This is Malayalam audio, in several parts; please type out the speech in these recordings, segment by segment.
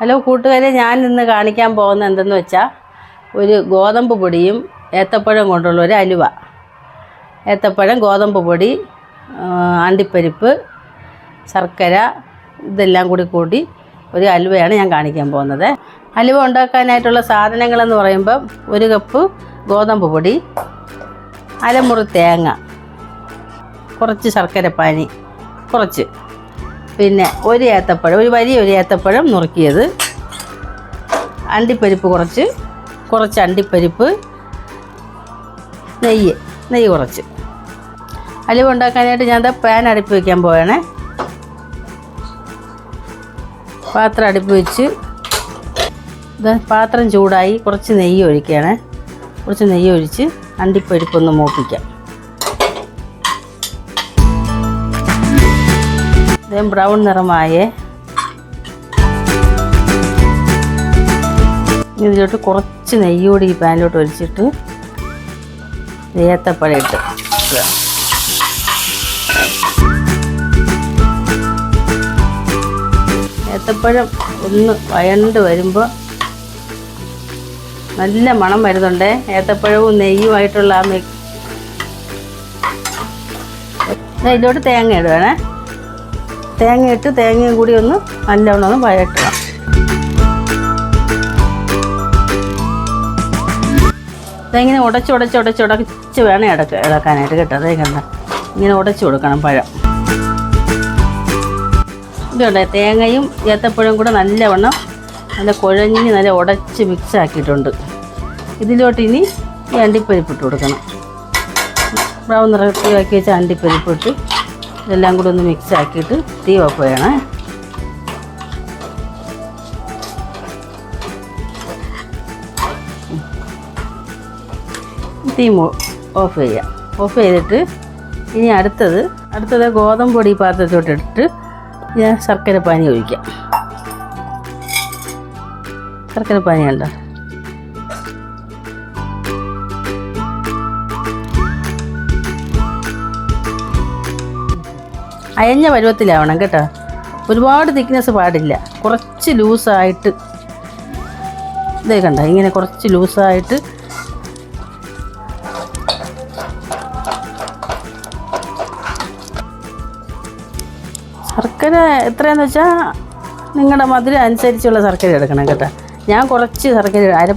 ഹലോ കൂട്ടുകാരെ ഞാൻ ഇന്ന് കാണിക്കാൻ പോകുന്നത് എന്തെന്ന് വെച്ചാൽ ഒരു ഗോതമ്പ് പൊടിയും ഏത്തപ്പഴം കൊണ്ടുള്ള ഒരു അലുവ. ഏത്തപ്പഴം ഗോതമ്പ് പൊടി അണ്ടിപ്പരിപ്പ് ശർക്കര ഇതെല്ലാം കൂടി കൂടി ഒരു അലുവയാണ് ഞാൻ കാണിക്കാൻ പോകുന്നത്. അലുവ ഉണ്ടാക്കാനായിട്ടുള്ള സാധനങ്ങളെന്ന് പറയുമ്പം ഒരു കപ്പ് ഗോതമ്പ് പൊടി അരമുറി തേങ്ങ കുറച്ച് ശർക്കരപ്പാനി കുറച്ച്. പിന്നെ ഒരു ഏത്തപ്പഴം ഒരു വലിയ ഒരു ഏത്തപ്പഴം നുറുക്കിയത്. അണ്ടിപ്പരിപ്പ് കുറച്ച് കുറച്ച് അണ്ടിപ്പരിപ്പ് നെയ്യ് നെയ്യ് കുറച്ച്. അലുവ ഉണ്ടാക്കാനായിട്ട് ഞാൻ പാൻ അടുപ്പ് വയ്ക്കാൻ പോവാണേ. പാത്രം അടുപ്പ് വെച്ച് പാത്രം ചൂടായി കുറച്ച് നെയ്യ് ഒഴിക്കുകയാണേ. കുറച്ച് നെയ്യ് ഒഴിച്ച് അണ്ടിപ്പരിപ്പൊന്ന് മൂപ്പിക്കാം. ഇതേ ബ്രൗൺ നിറമായേ ഇതിലോട്ട് കുറച്ച് നെയ്യോടി ഈ പാനിലോട്ട് ഒഴിച്ചിട്ട് ഏത്തപ്പഴം ഇട്ട്. ഏത്തപ്പഴം ഒന്ന് വയണ്ട് വരുമ്പോൾ നല്ല മണം വരുന്നുണ്ടേ. ഏത്തപ്പഴവും നെയ്യുമായിട്ടുള്ള ആ ഇതിലോട്ട് തേങ്ങ ഇടുവേണേ. തേങ്ങ ഇട്ട് തേങ്ങയും കൂടി ഒന്ന് നല്ലവണ്ണം ഒന്ന് വഴട്ടുക തേങ്ങ ഉടച്ച് ഉടച്ച് ഉടച്ച് ഉടച്ച് വേണം ഇടയ്ക്ക് ഇളക്കാനായിട്ട് കേട്ടോ. കണ്ട ഇങ്ങനെ ഉടച്ചു കൊടുക്കണം പഴം. ഇതുണ്ട് തേങ്ങയും ഏത്തപ്പഴം കൂടെ നല്ലവണ്ണം നല്ല കുഴഞ്ഞ് നല്ല ഉടച്ച് മിക്സ് ആക്കിയിട്ടുണ്ട്. ഇതിലോട്ട് ഇനി ഈ അണ്ടിപ്പരിപ്പിട്ട് കൊടുക്കണം. ബ്രൗൺ നിറത്തിൽ ആക്കി വെച്ച അണ്ടിപ്പരിപ്പ് ഇട്ട് ഇതെല്ലാം കൂടി ഒന്ന് മിക്സ് ആക്കിയിട്ട് തീ ഓഫ് ചെയ്യണേ. തീ ഓഫ് ചെയ്യാം. ഓഫ് ചെയ്തിട്ട് ഇനി അടുത്തത് അടുത്തത് ഗോതമ്പ് പൊടി പാത്രത്തോട്ട് ഇട്ടിട്ട് ഞാൻ ശർക്കര പാനി ഒഴിക്കാം. ശർക്കര പാനി ഉണ്ടോ അയഞ്ഞ പരുവത്തിലാവണം കേട്ടോ. ഒരുപാട് തിക്നെസ് പാടില്ല. കുറച്ച് ലൂസായിട്ട് ഇതേ കണ്ട ഇങ്ങനെ കുറച്ച് ലൂസായിട്ട് ശർക്കര എത്രയാണെന്ന് വെച്ചാൽ നിങ്ങളുടെ മധുരം അനുസരിച്ചുള്ള ശർക്കര എടുക്കണം കേട്ടോ. ഞാൻ കുറച്ച് ശർക്കര അര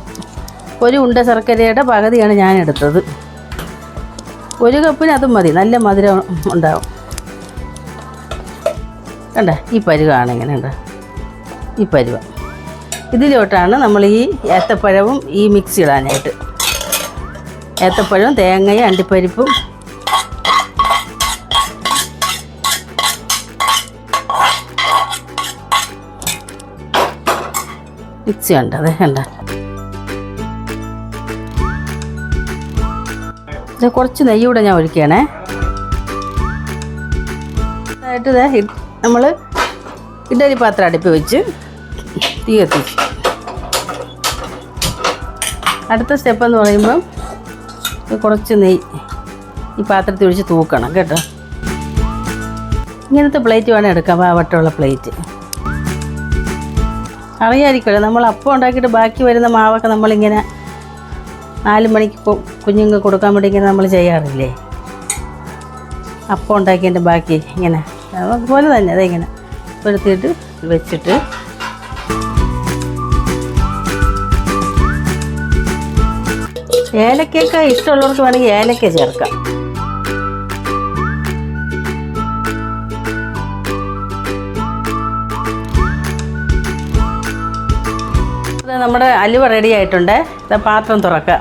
ഒരു ഉണ്ട ശർക്കരയുടെ പകുതിയാണ് ഞാൻ എടുത്തത്. ഒരു കപ്പിന് അതും മതി നല്ല മധുരം ഉണ്ടാവും. കണ്ട? ഈ പരുവാണ് ഇങ്ങനെ ഉണ്ട് ഈ പരുവ. ഇതിലോട്ടാണ് നമ്മൾ ഈ ഏത്തപ്പഴവും ഈ മിക്സ് ഇടാനായിട്ട്. ഏത്തപ്പഴവും തേങ്ങയും അണ്ടിപ്പരിപ്പും. മിക്സി ഉണ്ട് അതെ കണ്ട? കുറച്ച് നെയ്യൂടെ ഞാൻ ഒഴിക്കണേ. ആയിട്ട് നമ്മൾ ഇഡലി പാത്രം അടുപ്പ് വെച്ച് തീ കത്തിച്ചു. അടുത്ത സ്റ്റെപ്പ് എന്ന് പറയുമ്പം കുറച്ച് നെയ് ഈ പാത്രത്തിൽ ഒഴിച്ച് തൂക്കണം കേട്ടോ. ഇങ്ങനത്തെ പ്ലേറ്റ് വേണം എടുക്കാം വട്ടമുള്ള പ്ലേറ്റ്. അറിയാമായിരിക്കുമല്ലോ നമ്മൾ അപ്പം ഉണ്ടാക്കിയിട്ട് ബാക്കി വരുന്ന മാവൊക്കെ നമ്മളിങ്ങനെ നാല് മണിക്ക് കുഞ്ഞുങ്ങൾക്ക് കൊടുക്കാൻ വേണ്ടി ഇങ്ങനെ നമ്മൾ ചെയ്യാറില്ലേ? അപ്പം ഉണ്ടാക്കിയതിന്റെ ബാക്കി ഇങ്ങനെ അതുപോലെ തന്നെ അതിങ്ങനെ പെടുത്തിയിട്ട് വെച്ചിട്ട് ഏലക്കയൊക്കെ ഇഷ്ടമുള്ളവർക്ക് വേണമെങ്കിൽ ഏലക്ക ചേർക്കാം. നമ്മുടെ അലുവ റെഡി ആയിട്ടുണ്ട്. പാത്രം തുറക്കുക.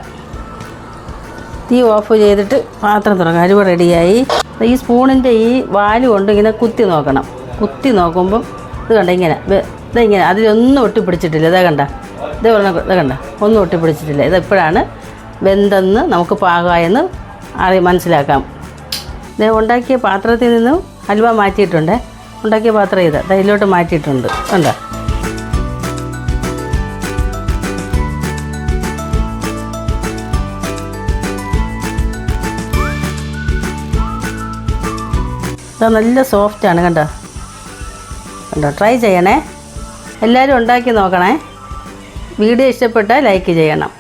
തീ ഓഫ് ചെയ്തിട്ട് പാത്രം തുറക്കാം അലുവ റെഡിയായി ഈ സ്പൂണിന്റെ ഈ വാൽ കൊണ്ട് ഇങ്ങനെ കുത്തി നോക്കണം. കുത്തി നോക്കുമ്പം ഇത് കണ്ട ഇങ്ങനെ ഇതാ ഇങ്ങനെ. അതിലൊന്നും ഒട്ടിപ്പിടിച്ചിട്ടില്ല. ഇതാ കണ്ട? ഇത് ഇത് കണ്ട? ഒന്നും ഒട്ടി പിടിച്ചിട്ടില്ല ഇത് എപ്പോഴാണ് വെന്തെന്ന് നമുക്ക് പാകമായെന്ന് അറി മനസ്സിലാക്കാം. ഇത് ഉണ്ടാക്കിയ പാത്രത്തിൽ നിന്നും ഹൽവ മാറ്റിയിട്ടുണ്ട്. ഉണ്ടാക്കിയ പാത്രം ഇത്. അതിലോട്ട് മാറ്റിയിട്ടുണ്ട്. കണ്ടോ? ഇത് നല്ല സോഫ്റ്റാണ് കണ്ടോ? കണ്ടോ? ട്രൈ ചെയ്യണേ. എല്ലാവരും ഉണ്ടാക്കി നോക്കണേ. വീഡിയോ ഇഷ്ടപ്പെട്ടാൽ ലൈക്ക് ചെയ്യണം.